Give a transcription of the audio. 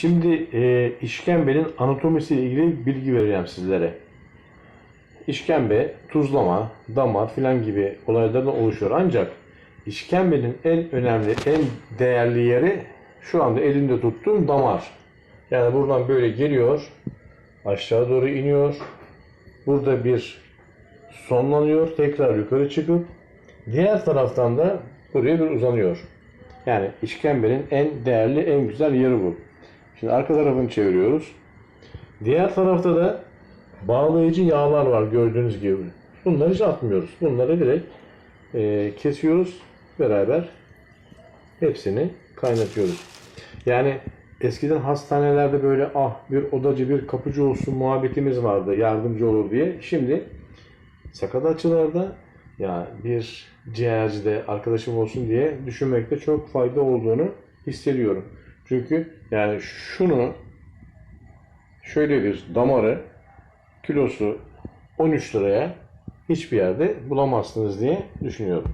Şimdi e, işkembenin anatomisiyle ilgili bilgi vereceğim sizlere. İşkembe, tuzlama, damar filan gibi olaylardan oluşuyor. Ancak işkembenin en önemli, en değerli yeri şu anda elimde tuttuğum damar. Yani buradan böyle geliyor, aşağı doğru iniyor. Burada bir sonlanıyor, tekrar yukarı çıkıp diğer taraftan da buraya bir uzanıyor. Yani işkembenin en değerli, en güzel yeri bu. Şimdi arka tarafını çeviriyoruz. Diğer tarafta da bağlayıcı yağlar var gördüğünüz gibi. Bunları hiç atmıyoruz. Bunları direkt e, kesiyoruz. Beraber hepsini kaynatıyoruz. Yani eskiden hastanelerde böyle ah bir odacı bir kapıcı olsun muhabbetimiz vardı yardımcı olur diye. Şimdi sakatçılarda ya bir ciğercide arkadaşım olsun diye düşünmekte çok fayda olduğunu hissediyorum. Çünkü yani şunu şöyle bir damarı kilosu 13 liraya hiçbir yerde bulamazsınız diye düşünüyorum.